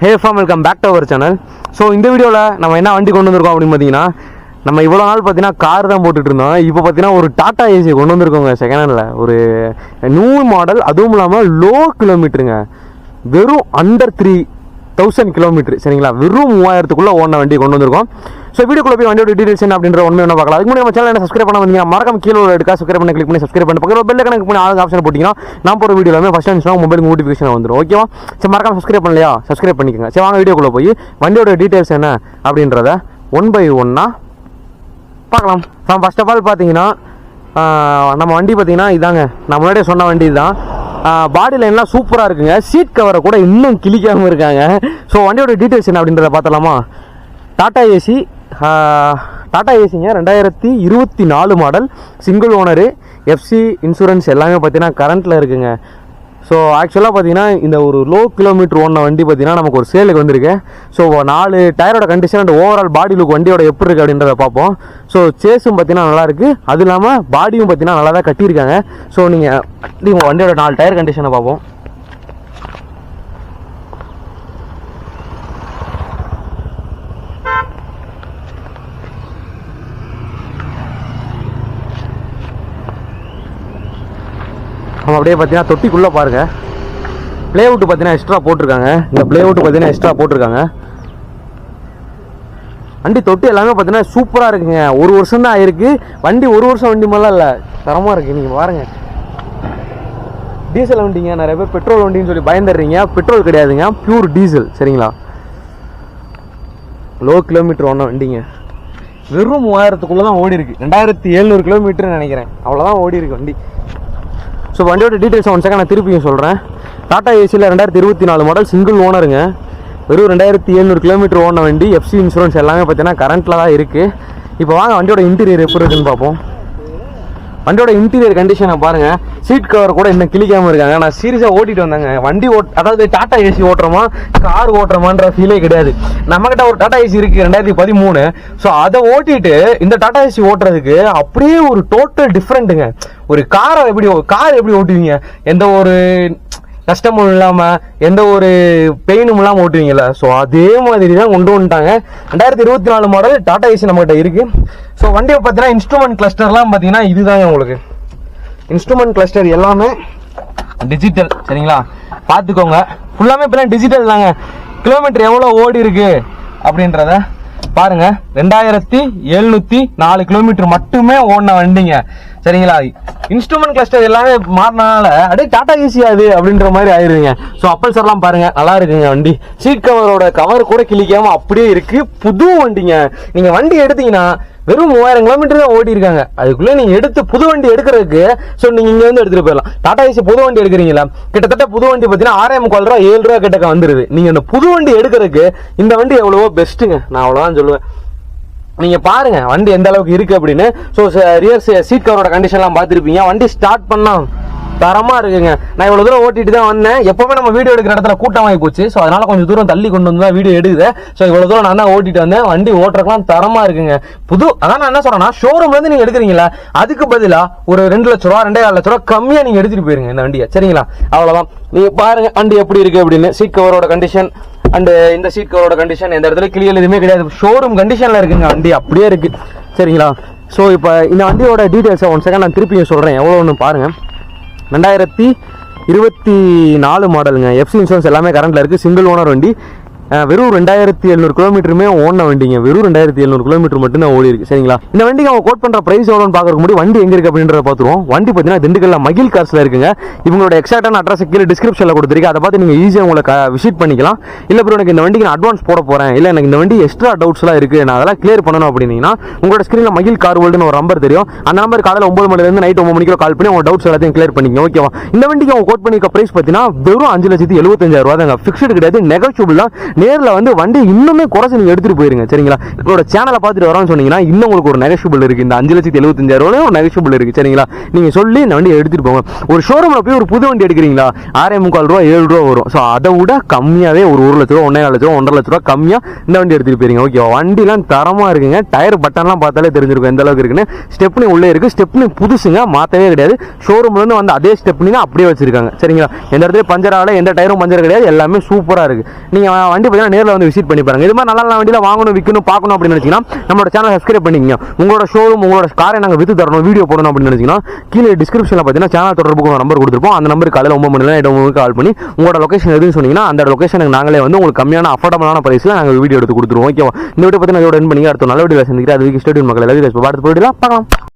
Hey farm welcome back to our channel so இந்த வீடியோவில் நம்ம என்ன வண்டி கொண்டு வந்திருக்கோம் அப்படின்னு பார்த்தீங்கன்னா நம்ம இவ்வளோ நாள் பார்த்தீங்கன்னா கார் தான் போட்டுட்டு இருந்தோம். இப்போ பார்த்தீங்கன்னா ஒரு டாடா ஏசி கொண்டு வந்திருக்கோங்க செகண்ட் ஹேண்டில் ஒரு நியூ மாடல் அதுவும் இல்லாமல் லோ கிலோமீட்டருங்க வெறும் அண்டர் த்ரீ தௌசண்ட் கிலோமீட்டர் சரிங்களா? வெறும் மூவாயிரத்துக்குள்ள ஓன வண்டி கொண்டு வந்திருக்கோம். ஸோ வீடியோக்குள்ள போய் வண்டியோட டீடைல்ஸ் என்ன அப்படின்ற ஒன்று என்ன பார்க்கலாம். அதுக்கு முன்னாடி நம்ம சேனல் என்ன சப்ஸ்கிரைப் பண்ண வந்தீங்க மறக்காம கீழே ஒரு எடுக்க சப்ஸ்கிரைப் பண்ணி கிளிக் பண்ணி சப்ஸ்கிரைப் பண்ணி பக்கத்தில் பெல் கணக்கு பண்ணி ஆளுங்க ஆப்ஷன் போட்டிங்கன்னா நான் போகிற வீடியோவில் ஃபஸ்ட் டைம் மொபைல் நோட்டிஃபிகேஷன் வந்துடும் ஓகேவா சரி மறக்காம சப்ஸ்கிரைப் பண்ணலையா? சப்ஸ்கிரைப் பண்ணிக்கோங்க. சரி வாங்க வீடியோக்குள்ளே போய் வண்டியோட டீடைல்ஸ் என்ன அப்படின்றத ஒன் பை ஒன்னா பார்க்கலாம். ஃபர்ஸ்ட் ஆஃப் ஆல் பார்த்தீங்கன்னா நம்ம வண்டி பார்த்தீங்கன்னா இதாங்க. நான் முன்னாடியே சொன்ன வண்டி தான் பாடி லைன்லாம் சூப்பராக இருக்குங்க. சீட் கவரை கூட இன்னும் கிளிக்காமல் இருக்காங்க. ஸோ வண்டியோட டீட்டெயில்ஸ் என்ன அப்படின்றத பார்த்தலாமா டாட்டா ஏசி டாட்டா ஏசிங்க ரெண்டாயிரத்தி இருபத்தி நாலு model single owner FC insurance எல்லாமே பார்த்தீங்கன்னா கரண்ட்டில் இருக்குங்க. ஸோ ஆக்சுவலாக பார்த்தீங்கன்னா இந்த ஒரு லோ கிலோமீட்டர் ஓடின வண்டி பார்த்தீங்கன்னா நமக்கு ஒரு சேலுக்கு வந்திருக்கு. ஸோ நாலு டயரோட condition and overall body look வண்டியோட எப்படி இருக்குது அப்படின்றத பார்ப்போம். ஸோ சேஸும் பார்த்தீங்கன்னா நல்லாயிருக்கு அது இல்லாமல் பாடியும் பார்த்தீங்கன்னா நல்லா தான் கட்டியிருக்காங்க. ஸோ நீங்கள் வண்டியோட நாலு டயர் கண்டிஷனை பார்ப்போம். நம்ம அப்படியே பார்த்தீங்கன்னா தொட்டிக்குள்ளே பாருங்கள் ப்ளே அவுட்டு பார்த்தீங்கன்னா எக்ஸ்ட்ரா போட்டிருக்காங்க. இந்த ப்ளேவுட் பார்த்தீங்கன்னா எக்ஸ்ட்ரா போட்டிருக்காங்க. வண்டி தொட்டி எல்லாமே பார்த்தீங்கன்னா சூப்பராக இருக்குங்க. ஒரு வருஷம் தான் ஆயிருக்கு. வண்டி ஒரு வருஷம் வண்டி மாதிரிலாம் இல்லை. தரமாக இருக்குது நீங்கள் பாருங்கள் டீசல் வண்டிங்க. நிறைய பேர் பெட்ரோல் வண்டின்னு சொல்லி பயந்துடுறீங்க. பெட்ரோல் கிடையாதுங்க. ப்யூர் டீசல் சரிங்களா? லோ கிலோமீட்டர் ஒன்றும் வண்டிங்க. வெறும் மூவாயிரத்துக்குள்ளே தான் ஓடி இருக்கு ரெண்டாயிரத்தி எழுநூறு கிலோமீட்டர்னு நினைக்கிறேன். அவ்வளோதான் ஓடி இருக்கு வண்டி. ஸோ வண்டியோட டீட்டெயில்ஸ் ஒன் செகண்ட் நான் திருப்பியும் சொல்கிறேன் டாடா ஏசியில் ரெண்டாயிரத்தி இருபத்தி நாலு மாடல் சிங்கிள் ஓனருங்க வெறும் ரெண்டாயிரத்தி எழுநூறு கிலோமீட்டர் ஓன வண்டி எஃப்சி இன்சூரன்ஸ் எல்லாமே பார்த்தீங்கன்னா கரண்ட்டில் தான் இருக்குது இப்போ வாங்க வண்டியோட இன்டீரியர் எப்படி இருக்குன்னு பார்ப்போம். வண்டியோட இன்டீரியர் கண்டிஷனை பாருங்க. சீட் கவர் கூட இன்னும் கிளிக்காமல் இருக்காங்க. நான் சீரியஸாக ஓட்டிட்டு வந்தாங்க. வண்டி ஓட் அதாவது டாடா ஏசி ஓட்டுறோமா கார் ஓட்டுறோமான்ற ஃபீலே கிடையாது. நம்மகிட்ட ஒரு டாடா ஏசி இருக்குது ரெண்டாயிரத்தி பதிமூணு. ஸோ அதை ஓட்டிட்டு இந்த டாடா ஏசி ஓட்டுறதுக்கு அப்படியே ஒரு டோட்டல் டிஃப்ரெண்ட்டுங்க ஒரு காரை எப்படி கார் எப்படி ஓட்டுவீங்க? எந்த ஒரு கஷ்டமும் இல்லாமல் எந்த ஒரு பெயினும் இல்லாமல் ஓட்டுவீங்கள ஸோ அதே மாதிரி தான் கொண்டு வந்துட்டாங்க. ரெண்டாயிரத்தி இருபத்தி நாலு மாடல் டாடா ஏசி நம்மகிட்ட இருக்குது ஸோ வண்டியை பார்த்தீங்கன்னா இன்ஸ்ட்ருமெண்ட் கிளஸ்டர்லாம் பார்த்தீங்கன்னா இதுதாங்க உங்களுக்கு. இன்ஸ்ட்ருமெண்ட் கிளஸ்டர் எல்லாமே டிஜிட்டல் சரிங்களா? பார்த்துக்கோங்க. ஃபுல்லாமே இப்போலாம் டிஜிட்டல் தாங்க. கிலோமீட்டர் எவ்வளோ ஓடி இருக்கு அப்படின்றத பாருங்க ரெண்டாயிரத்தி எழுநூத்தி நாலு கிலோமீட்டர் மட்டுமே ஓடின வண்டிங்க. சரிங்களா? இன்ஸ்ட்ருமெண்ட் கிளஸ்டர் எல்லாமே மாறினால அப்படியே டாட்டா ஏசி அது அப்படின்ற மாதிரி ஆயிருங்க ஸோ அப்பல் சார்லாம் பாருங்க நல்லா இருக்குங்க வண்டி. சீட் கவரோட கவர் கூட கிளிக்காம அப்படியே இருக்கு. புது வண்டிங்க. நீங்க வண்டி எடுத்தீங்கன்னா வெறும் மூவாயிரம் கிலோமீட்டர் தான் ஓடி இருக்காங்க நீங்கள் எடுத்து புது வண்டி எடுக்கிறதுக்கு ஸோ நீங்கள் இங்கே வந்து எடுத்துகிட்டு போயிடலாம். டாடா ஏசி புது வண்டி எடுக்கிறீங்களா? கிட்டத்தட்ட புது வண்டி பார்த்தீங்கன்னா ஆறாயிரம் முக்கால் ரூபா ஏழு ரூபா கிட்டக்க வந்துடுது நீங்கள் அந்த புது வண்டி எடுக்கிறதுக்கு இந்த வண்டி எவ்வளவோ பெஸ்ட்டுங்க நான் அவ்வளோதான் சொல்லுவேன். நீங்கள் பாருங்கள் வண்டி எந்த அளவுக்கு இருக்குது அப்படின்னு. ஸோ ரியர் சீட் கவரோட கண்டிஷன்லாம் பார்த்துருப்பீங்க. வண்டி ஸ்டார்ட் பண்ணால் தரமாக இருக்குங்க. நான் இவ்வளோ தூரம் ஓட்டிட்டு தான் வந்தேன். எப்போவுமே நம்ம வீடியோ எடுக்கிற இடத்துல கூட்டமாகி போச்சு. ஸோ அதனால் கொஞ்சம் தூரம் தள்ளி கொண்டு வந்து தான் வீடியோ எடுக்குது ஸோ இவ்வளோ தூரம் நான் தான் ஓட்டிட்டு வந்தேன். வண்டி ஓட்டுறக்கெல்லாம் தரமாக இருக்குங்க. புது அதான் நான் என்ன சொல்கிறேன்னா ஷோரூம்லேருந்து நீங்கள் எடுக்கிறீங்களா? அதுக்கு பதிலாக ஒரு ரெண்டு லட்ச ரூபா ரெண்டே கால் லட்ச ரூபா கம்மியாக நீங்கள் எடுத்துகிட்டு போயிருங்க இந்த வண்டியை. சரிங்களா? அவ்வளோதான் நீங்கள் பாருங்கள் வண்டி எப்படி இருக்குது அப்படின்னு. சீட் கவரோட கண்டிஷன் அண்டு இந்த சீட் கவரோட கண்டிஷன் எந்த இடத்துல கிளியர் எதுவுமே கிடையாது. ஷோரூம் கண்டிஷனில் இருக்குங்க வண்டி. அப்படியே இருக்குது சரிங்களா? ஸோ இப்போ இந்த வண்டியோட டீட்டெயில்ஸை ஒன் செகண்ட் நான் திருப்பியும் சொல்கிறேன் எவ்வளோ ஒன்று பாருங்கள் ரெண்டாயிரத்தி இருபத்தி நாலு மாடலுங்க எஃப்சி இன்சூரன்ஸ் எல்லாமே கரண்ட்டில் இருக்குது சிங்கிள் ஓனர் வண்டி. வெறும் ரெண்டாயிரத்தி எழுநூறு கிலோமீட்டருமே ஓடின வண்டிங்க. வெறும் ரெண்டாயிரத்தி எழுநூறு கிலோமீட்டர் மட்டும் தான் ஓடி இருக்கு. சரிங்களா? இந்த வண்டிக்கு அவங்க கோட் பண்ற பிரைஸ் எவ்வளோன்னு பார்க்கறதுக்கு முன்னாடி வண்டி எங்க இருக்கு அப்படின்றத பார்த்துருவோம். வண்டி பார்த்தீங்கன்னா திண்டுக்கல்ல மகிழ் கார்ஸ்ல இருக்குங்க. இவங்களோட எக்ஸாக்டான அட்ரஸ் கீழே டிஸ்கிரிப்ஷனில் கொடுத்துருக்கு. அதை பார்த்து நீங்க ஈஸியாக உங்களுக்கு விசிட் பண்ணிக்கலாம். இல்லை இப்போ எனக்கு இந்த வண்டிக்கு நான் அட்வான்ஸ் போட போறேன். இல்லை எனக்கு இந்த வண்டி எக்ஸ்ட்ரா டவுட்ஸ்லாம் இருக்கு. நான் அதெல்லாம் கிளியர் பண்ணணும் அப்படின்னீங்கன்னா உங்களோட ஸ்க்ரீனில் மகிழ் கார் வேர்ல்டுன்னு ஒரு நம்பர் தெரியும். அந்த நம்பர் காலையில் ஒன்பது மணிலேருந்து நைட் ஒன்பது மணிக்கு கால் பண்ணி உங்க டவுட்ஸ் எல்லாத்தையும் கிளியர் பண்ணிக்கங்க. ஓகேவா இந்த வண்டிக்கு அவங்க கோட் பண்ணிக்க பிரைஸ் பார்த்தீங்கன்னா வெறும் அஞ்சு லட்சத்தி எழுபத்தஞ்சாயிரம் ரூபா தாங்க ஃபிக்ஸ்டு கிடையாது நெகோஷியபிள் தான் நேரில் வந்து வண்டி இன்னுமே குறைச்சி நீங்கள் எடுத்துகிட்டு போயிருங்க சரிங்களா? உங்களோட சேனலை பார்த்துட்டு வரோம்னு சொன்னீங்கன்னா இன்னும் உங்களுக்கு ஒரு நெகஷிபிள் இருக்குது இந்த அஞ்சு லட்சத்தி எழுபத்தஞ்சாயிரம் ஒரு நெகஷியபிள் இருக்குது சரிங்களா? நீங்கள் சொல்லி இந்த வண்டியை எடுத்துகிட்டு போங்க. ஒரு ஷோரூமில் போய் ஒரு புது வண்டி எடுக்கிறீங்களா? ஆறே முக்கால் ரூபா ஏழு ரூபா வரும். ஸோ அதை விட கம்மியாகவே ஒரு ஒரு லட்ச ரூபா ஒன்றே லட்ச ரூபா ஒன்றரை லட்ச ரூபா கம்மியாக இந்த வண்டி எடுத்துகிட்டு போயிருங்க. ஓகே வண்டிலாம் தரமாக இருக்குங்க. டயர் பட்டன்லாம் பார்த்தாலே தெரிஞ்சிருக்கும் எந்த அளவுக்கு இருக்குன்னு. ஸ்டெப்னி உள்ளே இருக்குது ஸ்டெப்னி புதுசுங்க மாற்றவே கிடையாது. ஷோரூம்லேருந்து வந்து அதே ஸ்டெப்னி தான் அப்படியே வச்சிருக்காங்க சரிங்களா? எந்த இடத்துல பஞ்சர் ஆகல எந்த டயரும் பஞ்சர் கிடையாது. எல்லாமே சூப்பராக இருக்குது நீங்கள் வண்டி பார்த்தீங்கன்னா நேரில் வந்து விசிட் பண்ணி பாருங்க. இது மாதிரி நல்ல நல்ல வண்டியில் வாங்கணும் விற்கணும் பார்க்கணும் அப்படின்னு நினச்சிங்கன்னா நம்மளோட சேனல் சப்ஸ்கிரைப் பண்ணிக்கங்க. உங்களோட ஷோரூம் உங்களோட காரை நாங்கள் வித்து தரணும் வீடியோ போடணும் அப்படின்னு நினச்சிங்கன்னா கீழே டிஸ்கிரிப்ஷனில் பார்த்தீங்கன்னா சேனல் தொடர்புக்கு நம்பர் கொடுத்துருப்போம். அந்த நம்பருக்கு காலையில் ஒம்பது மணி நேரம் எட்டு மணிக்கு கால் பண்ணி உங்களோட லொக்கேஷன் எதுன்னு சொன்னீங்கன்னா அந்த லொக்கேஷனுக்கு நாங்களே வந்து உங்களுக்கு கம்மியான அஃபோர்டபுளான ப்ரைஸில் நாங்கள் வீடியோ எடுத்து கொடுத்துருவோம். ஓகேவா இந்த வீடியோ பார்த்தீங்கன்னா நான் இதோட என் பண்ணி அடுத்த நல்ல வீடியோ சந்திக்கிறேன். அது வரைக்கும் ஸ்டேடியம் மக்கள். எல்லாத்தையும் பார்த்து போயிடலாம் பார்க்கலாம்.